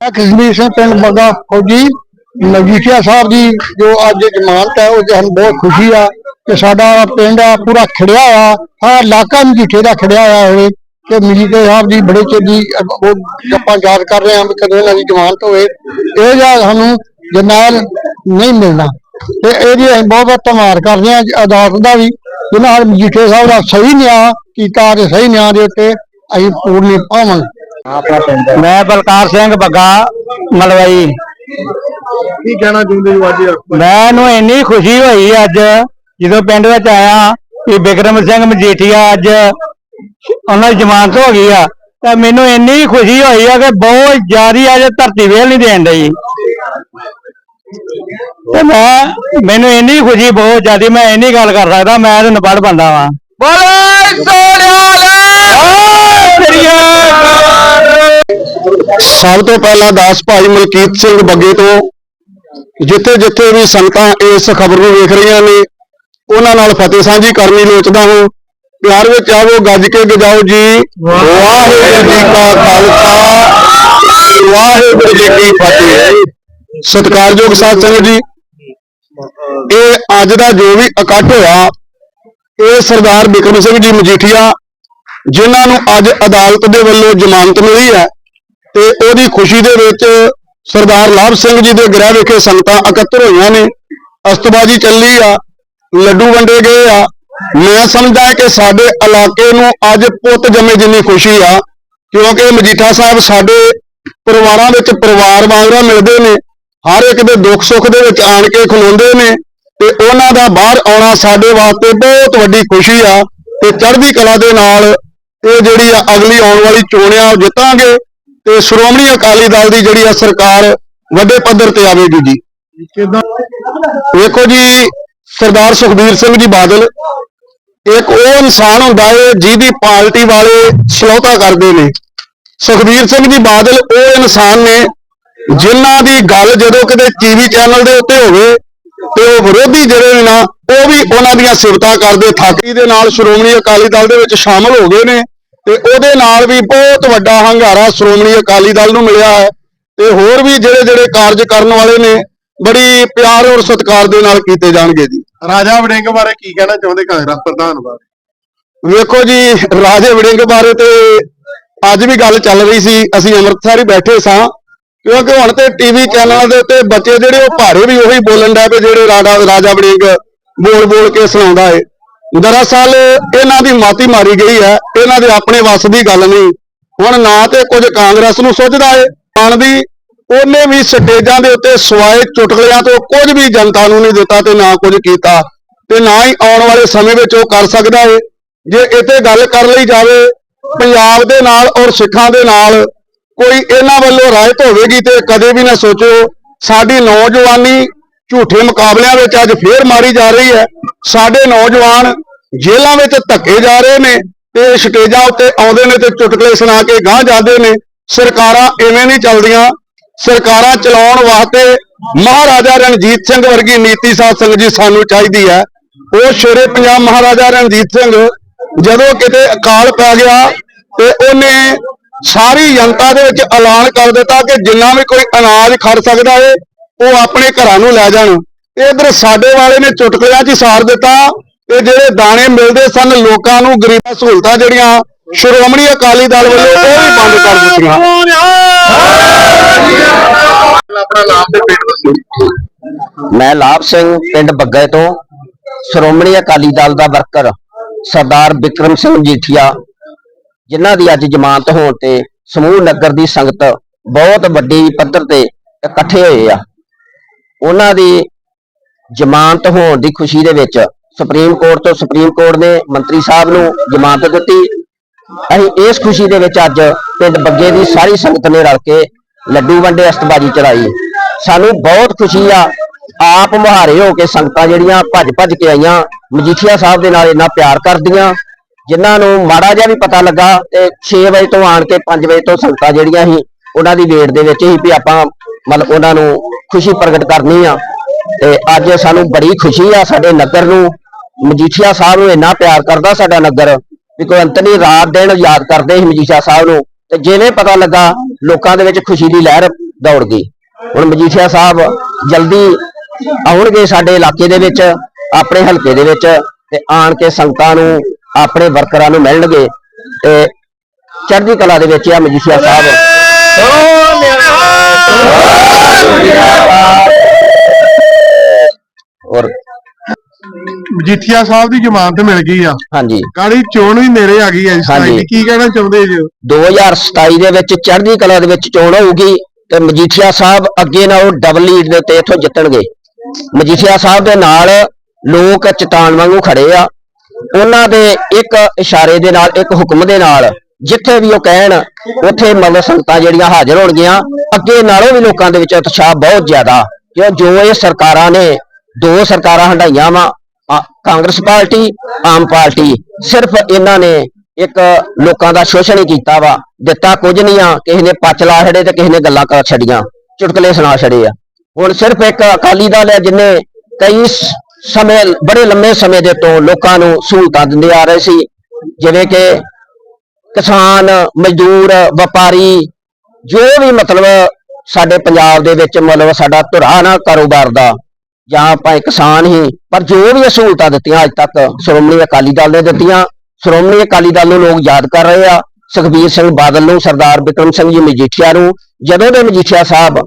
ਮੈਂ ਕਸ਼ਮੀਰ ਸਿੰਘ ਪਿੰਡ ਬੱਗਾ ਫੌਜੀ ਮਜੀਠੀਆ ਸਾਹਿਬ ਦੀ ਜੋ ਅੱਜ ਜ਼ਮਾਨਤ ਹੈ, ਉਹ ਸਾਨੂੰ ਬਹੁਤ ਖੁਸ਼ੀ ਆ ਕਿ ਸਾਡਾ ਪਿੰਡ ਆ, ਪੂਰਾ ਖੜਿਆ ਆ ਹਾਂ ਇਲਾਕਾ ਮਜੀਠੇ ਦਾ ਖੜਿਆ ਆ ਹੋਵੇ ਕਿ ਮਜੀਠੇ ਸਾਹਿਬ ਦੀ ਬੜੇ ਚਿਰ ਉਹ ਆਪਾਂ ਯਾਦ ਕਰ ਰਹੇ ਹਾਂ ਵੀ ਕਦੋਂ ਇਹਨਾਂ ਦੀ ਜ਼ਮਾਨਤ ਹੋਵੇ। ਇਹ ਜਾਂ ਸਾਨੂੰ ਜਰਨੈਲ ਨਹੀਂ ਮਿਲਣਾ। ਤੇ ਇਹਦੀ ਅਸੀਂ ਬਹੁਤ ਬਹੁਤ ਧੰਨਵਾਦ ਕਰਦੇ ਹਾਂ ਅਦਾਲਤ ਦਾ ਵੀ, ਜਿਨ੍ਹਾਂ ਮਜੀਠੇ ਸਾਹਿਬ ਦਾ ਸਹੀ ਨਿਆਂ ਕੀਤਾ ਤੇ ਸਹੀ ਨਿਆਂ ਦੇ ਉੱਤੇ ਅਸੀਂ ਪੂਰਨੀ ਪਾਵਾਂਗੇ। ਮੈਂ ਬਲਕਾਰ ਸਿੰਘ ਬੱਗਾ ਮਲਵਈ। ਕੀ ਕਹਿਣਾ ਚਾਹੁੰਦੇ ਹੋ ਅੱਜ? ਮੈਨੂੰ ਇੰਨੀ ਖੁਸ਼ੀ ਹੋਈ ਅੱਜ ਜਦੋਂ ਪਿੰਡ ਵਿੱਚ ਆਇਆ ਕਿ ਬਿਕਰਮ ਸਿੰਘ ਮਜੀਠੀਆ ਅੱਜ ਉਹਨਾਂ ਦੀ ਜ਼ਮਾਨਤ ਹੋ ਗਈ ਆ। ਤਾਂ ਮੈਨੂੰ ਇੰਨੀ ਖੁਸ਼ੀ ਹੋਈ ਆ ਕਿ ਬਹੁਤ ਜ਼ਿਆਦੀ ਅੱਜ ਧਰਤੀ ਵੇਲ ਨਹੀਂ ਦੇਣ ਡਈ। ਤੇ ਮੈਂ ਮੈਨੂੰ ਇੰਨੀ ਖੁਸ਼ੀ ਬਹੁਤ ਜ਼ਿਆਦੀ ਮੈਂ ਇੰਨੀ ਗੱਲ ਕਰ ਸਕਦਾ ਮੈਂ ਤੇ ਨਬੜ ਬੰਦਾ ਵਾਂ। ਬੋਲੇ ਸਭ ਤੋਂ ਪਹਿਲਾਂ ਦਾਸ ਭਾਈ ਮਲਕੀਤ ਸਿੰਘ ਬੱਗੇ ਤੋਂ ਜਿੱਥੇ ਜਿੱਥੇ ਵੀ ਸੰਗਤਾਂ ਇਸ ਖਬਰ ਨੂੰ ਵੇਖ ਰਹੀਆਂ ਨੇ, ਉਹਨਾਂ ਨਾਲ ਫਤਿਹ ਸਾਂਝੀ ਕਰਨੀ ਲੋਚਦਾ ਹਾਂ। ਪਿਆਰ ਵਿੱਚ ਆਵੋ, ਗੱਜ ਕੇ ਗਜਾਓ ਜੀ। ਵਾਹਿਗੁਰੂ ਜੀ ਕਾ ਖਾਲਸਾ, ਵਾਹਿਗੁਰੂ ਜੀ ਕੀ ਫਤਿਹ। ਸਤਿਕਾਰਯੋਗ ਸਾਧ ਸੰਗਤ ਜੀ, ਇਹ ਅੱਜ ਦਾ ਜੋ ਵੀ ਇਕੱਠ ਹੋਇਆ, ਇਹ ਸਰਦਾਰ ਬਿਕਰਮ ਸਿੰਘ ਜੀ ਮਜੀਠੀਆ, ਜਿਨ੍ਹਾਂ ਨੂੰ ਅੱਜ ਅਦਾਲਤ ਦੇ ਵੱਲੋਂ ਜ਼ਮਾਨਤ ਮਿਲੀ ਹੈ। ਤੇ ਉਹਦੀ ਖੁਸ਼ੀ ਦੇ ਵਿੱਚ ਸਰਦਾਰ ਲਾਭ ਸਿੰਘ ਜੀ ਦੇ ਗ੍ਰਹਿ ਵਿਖੇ ਸੰਗਤਾਂ ਇਕੱਤਰ ਹੋਈਆਂ ਨੇ। ਅਸਤਬਾਜੀ ਚੱਲੀ ਆ, ਲੱਡੂ ਵੰਡੇ ਗਏ ਆ। ਮੈਂ ਸਮਝਦਾ ਕਿ ਸਾਡੇ ਇਲਾਕੇ ਨੂੰ ਅੱਜ ਪੁੱਤ ਜੰਮੇ ਜਿੰਨੀ ਖੁਸ਼ੀ ਆ, ਕਿਉਂਕਿ ਮਜੀਠਾ ਸਾਹਿਬ ਸਾਡੇ ਪਰਿਵਾਰਾਂ ਵਿੱਚ ਪਰਿਵਾਰ ਵਾਂਗਰਾ ਮਿਲਦੇ ਨੇ, ਹਰ ਇੱਕ ਦੇ ਦੁੱਖ ਸੁੱਖ ਦੇ ਵਿੱਚ ਆਣ ਕੇ ਖਲੋਂਦੇ ਨੇ ਤੇ ਉਹਨਾਂ ਦਾ ਬਾਹਰ ਆਉਣਾ ਸਾਡੇ ਵਾਸਤੇ ਬਹੁਤ ਵੱਡੀ ਖੁਸ਼ੀ ਆ ਤੇ ਚੜ੍ਹਦੀ ਕਲਾ ਦੇ ਨਾਲ ਇਹ ਜਿਹੜੀ ਆ ਅਗਲੀ ਆਉਣ ਵਾਲੀ ਚੋਣ ਆ, ਉਹ ਜਿੱਤਾਂਗੇ। ਤੇ ਸ਼੍ਰੋਮਣੀ ਅਕਾਲੀ ਦਲ ਦੀ ਜਿਹੜੀ ਆ ਸਰਕਾਰ ਵੱਡੇ ਪੱਧਰ ਤੇ ਆਵੇਗੀ ਜੀ। ਕਿਦਾਂ? ਵੇਖੋ ਜੀ ਸਰਦਾਰ ਸੁਖਬੀਰ ਸਿੰਘ ਜੀ ਬਾਦਲ ਇੱਕ ਉਹ ਇਨਸਾਨ ਹੁੰਦਾ ਹੈ ਜਿਹਦੀ ਪਾਰਟੀ ਵਾਲੇ ਸਲੋਤਾ ਕਰਦੇ ਨੇ। ਸੁਖਬੀਰ ਸਿੰਘ ਜੀ ਬਾਦਲ ਉਹ ਇਨਸਾਨ ਨੇ ਜਿਨ੍ਹਾਂ ਦੀ ਗੱਲ ਜਦੋਂ ਕਿਤੇ ਟੀਵੀ ਚੈਨਲ ਦੇ ਉੱਤੇ ਹੋਵੇ ਤੇ ਉਹ ਵਿਰੋਧੀ ਜਿਹੜੇ ਨੇ ਨਾ ਉਹ ਵੀ ਉਹਨਾਂ ਦੀਆਂ ਸਿਫਤਾਂ ਕਰਦੇ ਥਾਕੀ ਦੇ ਨਾਲ ਸ਼੍ਰੋਮਣੀ ਅਕਾਲੀ ਦਲ ਦੇ ਵਿੱਚ ਸ਼ਾਮਲ ਹੋ ਗਏ ਨੇ। ਤੇ ਉਹਦੇ ਨਾਲ ਵੀ ਬਹੁਤ ਵੱਡਾ ਹੰਗਾਰਾ ਸ਼੍ਰੋਮਣੀ ਅਕਾਲੀ ਦਲ ਨੂੰ ਮਿਲਿਆ ਹੈ ਤੇ ਹੋਰ ਵੀ ਜਿਹੜੇ ਜਿਹੜੇ ਕਾਰਜ ਕਰਨ ਵਾਲੇ ਨੇ ਬੜੀ ਪਿਆਰ ਔਰ ਸਤਿਕਾਰ ਦੇ ਨਾਲ ਕੀਤੇ ਜਾਣਗੇ ਜੀ। ਰਾਜਾ ਵੜਿੰਗ ਬਾਰੇ ਕੀ ਕਹਿਣਾ ਚਾਹੁੰਦੇ ਕਾਂਗਰਸ ਪ੍ਰਧਾਨ ਬਾਰੇ? ਵੇਖੋ ਜੀ ਰਾਜੇ ਵੜਿੰਗ ਬਾਰੇ ਤੇ ਅੱਜ ਵੀ ਗੱਲ ਚੱਲ ਰਹੀ ਸੀ ਅਸੀਂ ਅੰਮ੍ਰਿਤਸਰ ਹੀ ਬੈਠੇ ਸਾਂ ਕਿਉਂਕਿ ਹੁਣ ਤੇ ਟੀਵੀ ਚੈਨਲਾਂ ਦੇ ਉੱਤੇ ਬੱਚੇ ਜਿਹੜੇ ਉਹ ਭਾਰੇ ਵੀ ਉਹੀ ਬੋਲਣ ਦਾ ਪਏ ਜਿਹੜੇ ਰਾਜਾ ਰਾਜਾ ਵੜਿੰਗ ਬੋਲ ਬੋਲ ਕੇ ਸੁਣਾਉਂਦਾ ਏ। ਦਰਅਸਲ ਇਹਨਾਂ ਦੀ ਮਾਤੀ ਮਾਰੀ ਗਈ ਹੈ, ਇਹਨਾਂ ਦੇ ਆਪਣੇ ਵੱਸ ਦੀ ਗੱਲ ਨਹੀਂ। ਹੁਣ ਨਾ ਤੇ ਕੁਝ ਕਾਂਗਰਸ ਨੂੰ ਸੁੱਝਦਾ ਏ, ਆਣ ਉਹਨੇ ਵੀ ਸਟੇਜਾਂ ਦੇ ਉੱਤੇ ਸਵਾਏ ਚੁਟਕਲਿਆਂ ਤੋਂ ਕੁਝ ਵੀ ਜਨਤਾ ਨੂੰ ਨਹੀਂ ਦਿੱਤਾ ਤੇ ਨਾ ਕੁਝ ਕੀਤਾ। ਤੇ ਨਾ ਹੀ ਆਉਣ ਵਾਲੇ ਸਮੇਂ ਵਿੱਚ ਉਹ ਕਰ ਸਕਦਾ ਏ। ਜੇ ਇੱਥੇ ਗੱਲ ਕਰ ਲਈ ਜਾਵੇ, ਪੰਜਾਬ ਦੇ ਨਾਲ ਔਰ ਸਿੱਖਾਂ ਦੇ ਨਾਲ ਕੋਈ ਇਹਨਾਂ ਵੱਲੋਂ ਰਾਇਤ ਹੋਵੇਗੀ ਤੇ ਕਦੇ ਵੀ ਨਾ ਸੋਚੋ ਸਾਡੀ ਨੌਜਵਾਨੀ ਝੂਠੇ ਮੁਕਾਬਲਿਆਂ ਵਿੱਚ ਅੱਜ ਫੇਰ ਮਾਰੀ ਜਾ ਰਹੀ ਹੈ। ਸਾਡੇ ਨੌਜਵਾਨ ਜੇਲ੍ਹਾਂ ਵਿੱਚ ਧੱਕੇ ਜਾ ਰਹੇ ਨੇ ਤੇ ਸਟੇਜਾਂ ਉੱਤੇ ਆਉਂਦੇ ਨੇ ਤੇ ਚੁਟਕਲੇ ਸੁਣਾ ਕੇ ਗਾਂਹ ਜਾਂਦੇ ਨੇ। ਸਰਕਾਰਾਂ ਐਵੇਂ ਨਹੀਂ ਚੱਲਦੀਆਂ। ਸਰਕਾਰਾਂ ਚਲਾਉਣ ਵਾਸਤੇ ਮਹਾਰਾਜਾ ਰਣਜੀਤ ਸਿੰਘ ਵਰਗੀ ਨੀਤੀ ਸਾਧ ਸੰਗਤ ਜੀ ਸਾਨੂੰ ਚਾਹੀਦੀ ਹੈ। ਉਹ ਸ਼ੇਰੇ ਪੰਜਾਬ ਮਹਾਰਾਜਾ ਰਣਜੀਤ ਸਿੰਘ ਜਦੋਂ ਕਿਤੇ ਅਕਾਲ ਪੈ ਗਿਆ ਤੇ ਉਹਨੇ ਸਾਰੀ ਜਨਤਾ ਦੇ ਵਿੱਚ ਐਲਾਨ ਕਰ ਦਿੱਤਾ ਕਿ ਜਿੰਨਾ ਵੀ ਕੋਈ ਅਨਾਜ ਖੜ ਸਕਦਾ ਏ ਉਹ ਆਪਣੇ ਘਰਾਂ ਨੂੰ ਲੈ ਜਾਣ। ਇਧਰ ਸਾਡੇ ਵਾਲੇ ਨੇ ਚੁਟਕਲਿਆਂ 'ਚ ਹੀ ਸਾਰ ਦਿੱਤਾ। ਤੇ ਜਿਹੜੇ ਦਾਣੇ ਮਿਲਦੇ ਸਨ ਲੋਕਾਂ ਨੂੰ, ਗਰੀਬਾਂ ਸਹੂਲਤਾਂ ਜਿਹੜੀਆਂ, ਸ਼੍ਰੋਮਣੀ ਅਕਾਲੀ ਦਲ ਵੱਲੋਂ ਉਹ ਵੀ ਬੰਦ ਕਰ ਦਿੱਤੀਆਂ। ਆਪਣਾ ਨਾਮ ਤੇ ਪਿੰਡ ਦੱਸੋ ਮੈਂ ਲਾਭ ਸਿੰਘ ਪਿੰਡ ਬੱਗੇ ਤੋਂ, ਸ਼੍ਰੋਮਣੀ ਅਕਾਲੀ ਦਲ ਦਾ ਵਰਕਰ ਸਰਦਾਰ ਵਿਕਰਮ ਸਿੰਘ ਜੀਠੀਆ, ਜਿਨ੍ਹਾਂ ਦੀ ਅੱਜ ਜ਼ਮਾਨਤ ਹੋਣ ਤੇ ਸਮੂਹ ਨਗਰ ਦੀ ਸੰਗਤ ਬਹੁਤ ਵੱਡੀ ਪੱਧਰ ਤੇ ਇਕੱਠੇ ਹੋਏ ਆ। ਉਹਨਾਂ ਦੀ ਜ਼ਮਾਨਤ ਹੋਣ ਦੀ ਖੁਸ਼ੀ ਦੇ ਵਿੱਚ ਸੁਪਰੀਮ ਕੋਰਟ ਤੋਂ ਸੁਪਰੀਮ ਕੋਰਟ ਨੇ ਮੰਤਰੀ ਸਾਹਿਬ ਨੂੰ ਜ਼ਮਾਨਤ ਦਿੱਤੀ। ਅਸੀਂ ਇਸ ਖੁਸ਼ੀ ਦੇ ਵਿੱਚ ਅੱਜ ਪਿੰਡ ਬੱਗੇ ਦੀ ਸਾਰੀ ਸੰਗਤ ਨੇ ਰਲ ਕੇ ਲੱਡੂ ਵੰਡੇ ਅਸਤਬਾਜੀ ਚੜਾਈ ਸਾਨੂੰ ਬਹੁਤ ਖੁਸ਼ੀ ਆ, ਆਪ ਮੁਹਾਰੇ ਹੋ ਕੇ ਸੰਗਤਾਂ ਜਿਹੜੀਆਂ ਭੱਜ ਭੱਜ ਕੇ ਆਈਆਂ, ਮਜੀਠੀਆ ਸਾਹਿਬ ਦੇ ਨਾਲ ਇੰਨਾ ਪਿਆਰ ਕਰਦੀਆਂ, ਜਿਨ੍ਹਾਂ ਨੂੰ ਮਾੜਾ ਜਿਹਾ ਵੀ ਪਤਾ ਲੱਗਾ ਤੇ 6 ਵਜੇ ਤੋਂ ਆਣ ਕੇ 5 ਵਜੇ ਤੋਂ ਸੰਗਤਾਂ ਜਿਹੜੀਆਂ ਸੀ ਉਹਨਾਂ ਦੀ ਵੇਟ ਦੇ ਵਿੱਚ ਹੀ ਵੀ ਆਪਾਂ ਮਤਲਬ ਉਹਨਾਂ ਨੂੰ ਖੁਸ਼ੀ ਪ੍ਰਗਟ ਕਰਨੀ ਆ। ਤੇ ਅੱਜ ਸਾਨੂੰ ਬੜੀ ਖੁਸ਼ੀ ਆ ਸਾਡੇ ਨਗਰ ਨੂੰ। ਮਜੀਠੀਆ ਸਾਹਿਬ ਨੂੰ ਇੰਨਾ ਪਿਆਰ ਕਰਦਾ ਸਾਡਾ ਨਗਰ ਵੀ ਕੋਈ ਅੰਤ ਨਹੀਂ, ਰਾਤ ਦਿਨ ਯਾਦ ਕਰਦੇ ਸੀ ਮਜੀਠੀਆ ਸਾਹਿਬ ਨੂੰ। ਤੇ ਜਿਵੇਂ ਪਤਾ ਲੱਗਾ, ਲੋਕਾਂ ਦੇ ਵਿੱਚ ਖੁਸ਼ੀ ਦੀ ਲਹਿਰ ਦੌੜ ਗਈ। ਹੁਣ ਮਜੀਠੀਆ ਸਾਹਿਬ ਜਲਦੀ ਆਉਣਗੇ ਸਾਡੇ ਇਲਾਕੇ ਦੇ ਵਿੱਚ, ਆਪਣੇ ਹਲਕੇ ਦੇ ਵਿੱਚ, ਤੇ ਆਣ ਕੇ ਸੰਗਤਾਂ ਨੂੰ, ਆਪਣੇ ਵਰਕਰਾਂ ਨੂੰ ਮਿਲਣਗੇ। ਤੇ ਚੜ੍ਹਦੀ ਕਲਾ ਦੇ ਵਿੱਚ ਆ ਮਜੀਠੀਆ ਸਾਹਿਬ। ਔਰ ਮਜੀਠੀਆ ਸਾਹਿਬ ਦੀ ਜ਼ਮਾਨਤ ਮਿਲ ਗਈ ਆ। ਹਾਂਜੀ। ਕਾਲੀ ਚੋਣ ਵੀ ਨੇੜੇ ਆ ਗਈ ਆ ਇਸ ਹਾਂਜੀ। ਕੀ ਕਹਿਣਾ ਚਾਹੁੰਦੇ ਜੀ? 2027 ਦੇ ਵਿੱਚ ਚੜ੍ਹਦੀ ਕਲਾ ਦੇ ਵਿੱਚ ਚੋਣ ਹੋਊਗੀ ਤੇ ਮਜੀਠੀਆ ਸਾਹਿਬ ਅੱਗੇ ਨਾਲੋਂ ਡਬਲ ਲੀਡ ਦੇ ਉੱਤੇ ਇੱਥੋਂ ਜਿੱਤਣਗੇ। ਮਜੀਠੀਆ ਸਾਹਿਬ ਦੇ ਨਾਲ ਲੋਕ ਚਟਾਨ ਵਾਂਗੂ ਖੜੇ ਆ। ਉਹਨਾਂ ਦੇ ਇੱਕ ਇਸ਼ਾਰੇ ਦੇ ਨਾਲ ਇੱਕ ਹੁਕਮ ਦੇ ਨਾਲ ਜਿੱਥੇ ਵੀ ਉਹ ਕਹਿਣ, ਉੱਥੇ ਮਤਲਬ ਸੰਗਤਾਂ ਜਿਹੜੀਆਂ ਹਾਜ਼ਰ ਹੋਣਗੀਆਂ, ਅੱਗੇ ਨਾਲੋਂ ਵੀ ਲੋਕਾਂ ਦੇ ਵਿੱਚ ਉਤਸ਼ਾਹ ਬਹੁਤ ਜ਼ਿਆਦਾ। ਕਿਉਂ? ਜੋ ਇਹ ਸਰਕਾਰਾਂ ਨੇ, ਦੋ ਸਰਕਾਰਾਂ ਹੰਡਾਈਆਂ ਵਾ ਕਾਂਗਰਸ ਪਾਰਟੀ, ਆਮ ਪਾਰਟੀ, ਸਿਰਫ ਇਹਨਾਂ ਨੇ ਇੱਕ ਲੋਕਾਂ ਦਾ ਸ਼ੋਸ਼ਣ ਹੀ ਕੀਤਾ ਵਾ। ਦਿੱਤਾ ਕੁਝ ਨਹੀਂ ਆ, ਕਿਸੇ ਨੇ ਪੱਚ ਲਾ ਛੜੇ ਤੇ ਕਿਸੇ ਨੇ ਗੱਲਾਂ ਕਰ ਛੜੀਆਂ ਚੁਟਕਲੇ ਸੁਣਾ ਛੜੇ ਆ। ਹੁਣ ਸਿਰਫ ਇੱਕ ਅਕਾਲੀ ਦਲ ਹੈ ਜਿਨੇ ਕਈ ਸਮੇਂ, ਬੜੇ ਲੰਮੇ ਸਮੇਂ ਦੇ ਤੋਂ ਲੋਕਾਂ ਨੂੰ ਸਹੂਲਤਾਂ ਦਿੰਦੇ ਆ ਰਹੇ ਸੀ, ਜਿਵੇਂ ਕਿ ਕਿਸਾਨ, ਮਜ਼ਦੂਰ, ਵਪਾਰੀ, ਜੋ ਵੀ ਮਤਲਬ ਸਾਡੇ ਪੰਜਾਬ ਦੇ ਵਿੱਚ ਮਤਲਬ ਸਾਡਾ ਧੁਰਾ ਨਾ ਕਾਰੋਬਾਰ ਦਾ, ਜਾਂ ਆਪਾਂ ਕਿਸਾਨ ਹੀ, ਪਰ ਜੋ ਵੀ ਸਹੂਲਤਾਂ ਦਿੱਤੀਆਂ ਅੱਜ ਤੱਕ, ਸ਼੍ਰੋਮਣੀ ਅਕਾਲੀ ਦਲ ਨੇ ਦਿੱਤੀਆਂ। ਸ਼੍ਰੋਮਣੀ ਅਕਾਲੀ ਦਲ ਨੂੰ ਲੋਕ ਯਾਦ ਕਰ ਰਹੇ ਆ, ਸੁਖਬੀਰ ਸਿੰਘ ਬਾਦਲ ਨੂੰ, ਸਰਦਾਰ ਬਿਕਰਮ ਸਿੰਘ ਜੀ ਮਜੀਠੀਆ ਨੂੰ। ਜਦੋਂ ਦੇ ਮਜੀਠੀਆ ਸਾਹਿਬ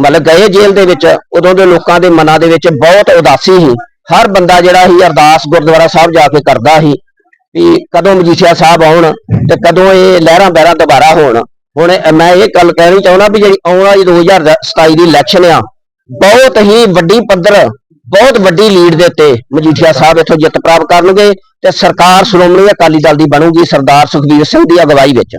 ਮਤਲਬ ਗਏ ਜੇਲ੍ਹ ਦੇ ਵਿੱਚ, ਉਦੋਂ ਦੇ ਲੋਕਾਂ ਦੇ ਮਨਾਂ ਦੇ ਵਿੱਚ ਬਹੁਤ ਉਦਾਸੀ ਸੀ। ਹਰ ਬੰਦਾ ਜਿਹੜਾ ਸੀ, ਅਰਦਾਸ ਗੁਰਦੁਆਰਾ ਸਾਹਿਬ ਜਾ ਕੇ ਕਰਦਾ ਸੀ। ਵੀ ਕਦੋਂ ਮਜੀਠੀਆ ਸਾਹਿਬ ਆਉਣ ਤੇ ਕਦੋਂ ਇਹ ਲਹਿਰਾਂ ਬਹਿਰਾਂ ਦੁਬਾਰਾ ਹੋਣ। ਹੁਣ ਮੈਂ ਇਹ ਗੱਲ ਕਹਿਣੀ ਚਾਹੁੰਦਾ ਵੀ ਜਿਹੜੀ ਆਉਣ ਵਾਲੀ 2027 ਦੀ ਇਲੈਕਸ਼ਨ ਆ ਬਹੁਤ ਹੀ ਵੱਡੀ ਪੱਧਰ ਬਹੁਤ ਵੱਡੀ ਲੀਡ ਦੇ ਉੱਤੇ ਮਜੀਠੀਆ ਸਾਹਿਬ ਇੱਥੋਂ ਜਿੱਤ ਪ੍ਰਾਪਤ ਕਰਨਗੇ ਤੇ ਸਰਕਾਰ ਸ਼੍ਰੋਮਣੀ ਅਕਾਲੀ ਦਲ ਦੀ ਬਣੂਗੀ ਸਰਦਾਰ ਸੁਖਬੀਰ ਸਿੰਘ ਦੀ ਅਗਵਾਈ ਵਿੱਚ।